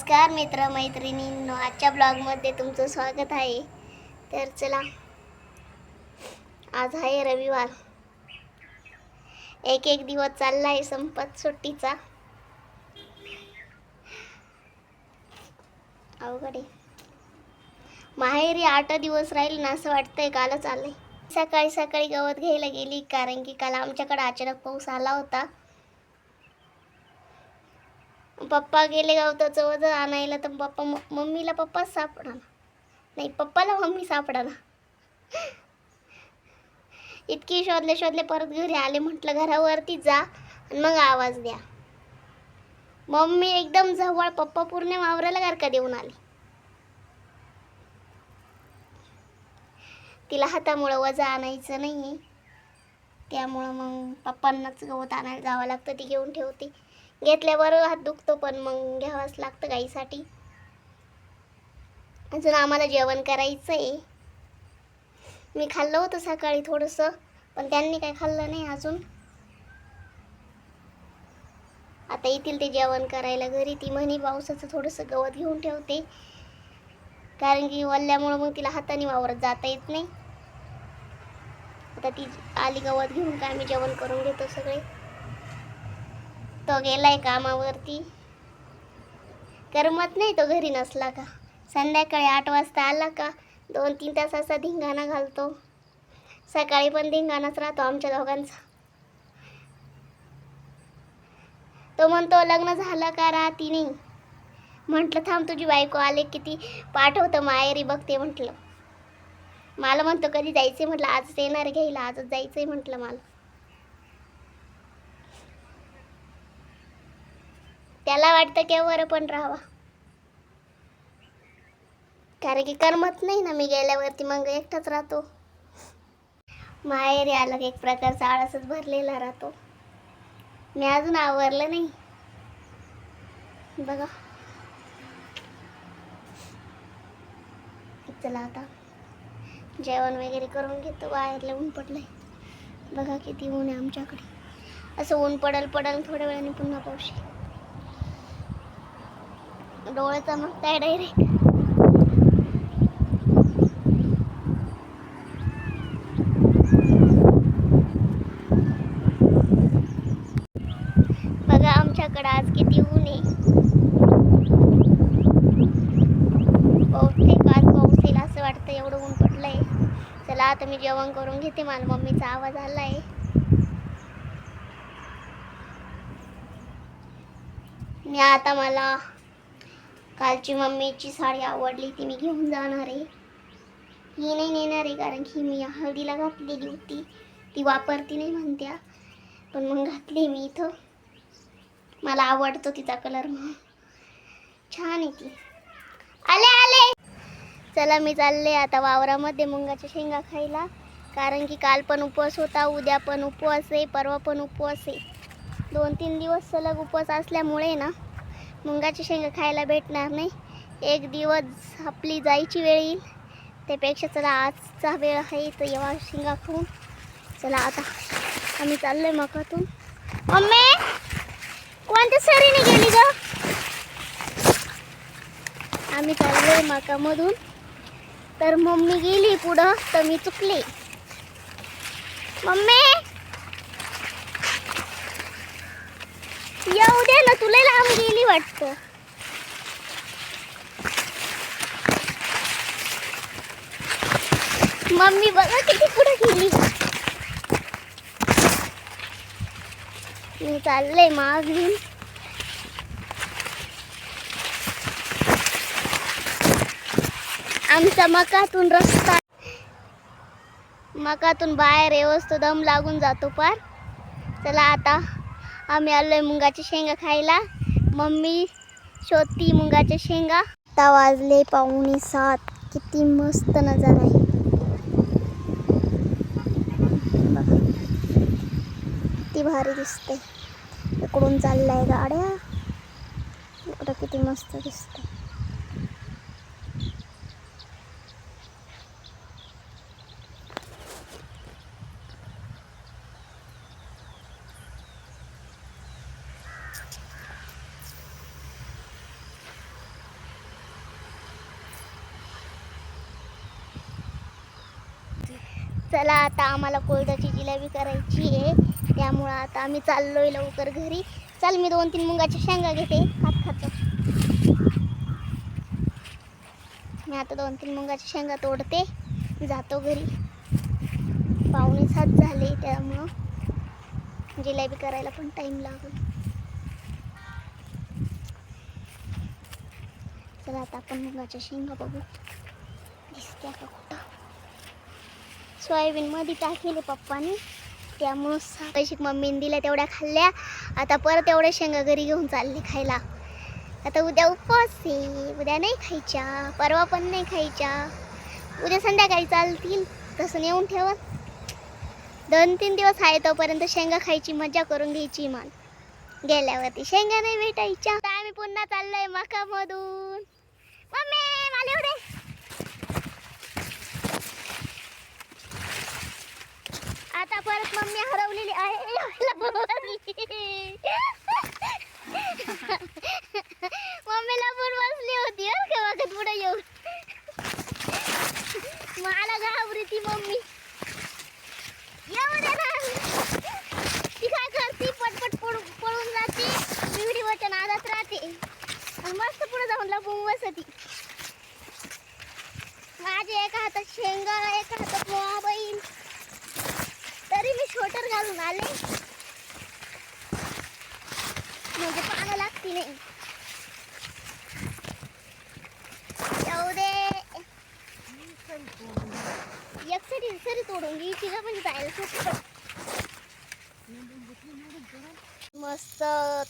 नमस्कार मित्र मैत्रिणींनो आजच्या ब्लॉगमध्ये तुमचं स्वागत आहे. तर चला आज आहे रविवार. एक एक दिवस चालला आहे संपत सुट्टीचा. अवघड आहे. माहेरी आठ दिवस राहील ना असं वाटतंय कालच आलंय. सकाळी सकाळी गवत घ्यायला गेली कारण की काल आमच्याकडे अचानक पाऊस आला होता. पप्पा गेले गवताचं वजन आणायला तर पप्पा मम्मीला पप्पाच सापडा नाही पप्पाला मम्मी सापडा इतकी शोधले शोधले परत घरी आले म्हटलं घरावरती जा आणि मग आवाज द्या. मम्मी एकदम जवळ पप्पा पूर्ण वावराला गारका देऊन आली. तिला हातामुळं वजा आणायचं नाही त्यामुळं मग पप्पांनाच गवत आणायला जावं लागतं ती घेऊन ठेवते. घेतल्यावर हात दुखतो पण मग घ्यावंच लागतं गाईसाठी. अजून आम्हाला जेवण करायचं आहे मी खाल्लं होतं सकाळी थोडंसं पण त्यांनी काय खाल्लं नाही अजून. आता येतील ते जेवण करायला घरी. ती म्हणी पावसाचं थोडंसं गवत घेऊन ठेवते. कारण की वल्ल्यामुळं मग तिला हाताने वावरत जाता येत नाही. आता ती आली गवत घेऊन का आम्ही जेवण करून घेतो सगळे? तो गेलाय कामावरती. करमत नाही तो घरी नसला का? संध्याकाळी आठ वाजता आला का? दोन तीन तास असा धिंगाणा घालतो. सकाळी पण धिंगाणाच राहतो आमच्या दोघांचा. तो म्हणतो लग्न झालं का राहती नाही? म्हटलं थांब तुझी बायको आले किती पाठवतं माहेरी बघते म्हटलं. मला म्हणतो कधी जायचं म्हटलं आजच येणार घ्यायला आजच जायचंय म्हटलं मला. त्याला वाटतं की वर पण राहावा. कारण की करमत नाही ना मी गेल्यावरती मग एकटाच राहतो. माहेरी आलं की एक प्रकारचा आळसच भरलेला राहतो. मी अजून आवरलं नाही. बघा. चला आता. जेवण वगैरे करून घेतो बाहेरला ऊन पडलंय. बघा किती ऊन आहे आमच्याकडे. असं ऊन पडल पडल थोड्या वेळाने पुन्हा पाऊस डोळे चमकताय डायरेक्ट बघा आमच्याकडे आज किती ऊन आहे. बहुतेक आज पाऊस येईल असं वाटतं एवढं ऊन पडलंय. चला आता मी जेवण करून घेते मला मम्मीचा आवाज आलाय. मी आता मला कालची मम्मीची साडी आवडली ती मी घेऊन जाणार आहे. ही नाही नेणार आहे कारण की मी हळदीला घातलेली होती. ती वापरती नाही म्हणत्या. पण मग घातली मी इथं. मला आवडतो तिचा कलर म्हणून. छान आहे ती. आले आले! चला मी चालले आता वावरामध्ये मुंगाच्या शेंगा खायला. कारण की काल पण उपवास होता उद्या पण उपवास आहे परवा पण उपवास आहे. दोन तीन दिवस सलग उपवास असल्यामुळे ना मुंगाची शेंगा खायला भेटणार नाही. एक दिवस आपली जायची वेळ येईल. त्यापेक्षा चला आजचा वेळ आहे तर येवा शेंगा खाऊन. चला आता आम्ही चाललोय मकातून. मम्मी कोणत्या सरीने गेली ग? आम्ही चाललोय मकामधून. तर मम्मी गेली पुढं तर मी चुकले. मम्मी येऊ दे ना तुला लांब गेली वाटतं. मम्मी बघा किती पुढे गेली. मी चाललंय माग घेऊन आमचा मकातून रस्ता मकातून बाहेर येवस्तो दम लागून जातो पार चला आता. आम्ही आलोय मुंगाच्या शेंगा खायला. मम्मी शोधती मुंगाच्या शेंगा. आता वाजले पाहुणे सात. किती मस्त नजारा आहे. बघा. किती भारी दिसते इकडून चाललाय गाड्या. इकडं किती मस्त दिसते चला आता आम्हाला कोळदाची जिलेबी करायची आहे. त्यामुळं आता आम्ही चाललोय लवकर घरी. चल मी दोन तीन मुंगाच्या शेंगा घेते. खात खातो मी आता दोन तीन मुंगाच्या शेंगा तोडते. जातो घरी. पाहुणे सात झाले त्यामुळं जिलेबी करायला पण टाईम लागेल. चला आता आपण मुगाच्या शेंगा बघू. दिसत्या का कुठं? सोयाबीनमध्ये टाकेले पप्पानी. त्यामुळं पैसे मम्मीने दिल्या तेवढ्या खाल्ल्या. आता परत एवढ्या शेंगा घरी घेऊन चालले खायला. आता उद्या उपवास आहे. उद्या नाही खायच्या परवा पण नाही खायच्या. उद्या संध्याकाळी चालतील. तसं नेऊन ठेवा. दोन तीन दिवस आहे तोपर्यंत शेंगा खायची मजा करून घ्यायची मान. गेल्यावरती शेंगा नाही भेटायच्या. आम्ही पुन्हा चाललोय मकामधून. मम्मी मला एवढे आता परत मम्मी हरवलेली आहे. मम्मीला पण बसली होती बरं का बघत पुढे येऊन. मला घाबरी ती मम्मी. येऊ दे ना. ती काय करते? पटपट पळून पळून जाते. मी व्हिडिओच्या नादात राहते. आणि मस्त पुढे जाऊन लपून बसती. माझ्या एका हातात शेंगा एका हातात मोबाईल तरी मी शोटर घालून आले. म्हणजे पानं लागती नाही. जाऊ दे. एक सरी सरी तोडून घे तिला म्हणजे जायला मस्त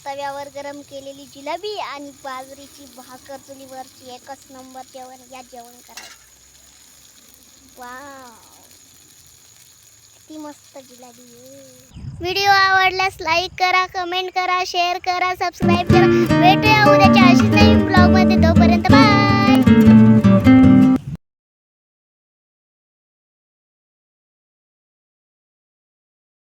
तव्यावर गरम केलेली जिलेबी आणि बाजरीची भाकर चुलीवरची एकच नंबर जेवण या जेवण करायचं. वा किती मस्त जिलेबी व्हिडिओ आवडल्यास लाईक करा कमेंट करा शेअर करा सबस्क्राईब करा. भेटूया उद्याच्या अशीच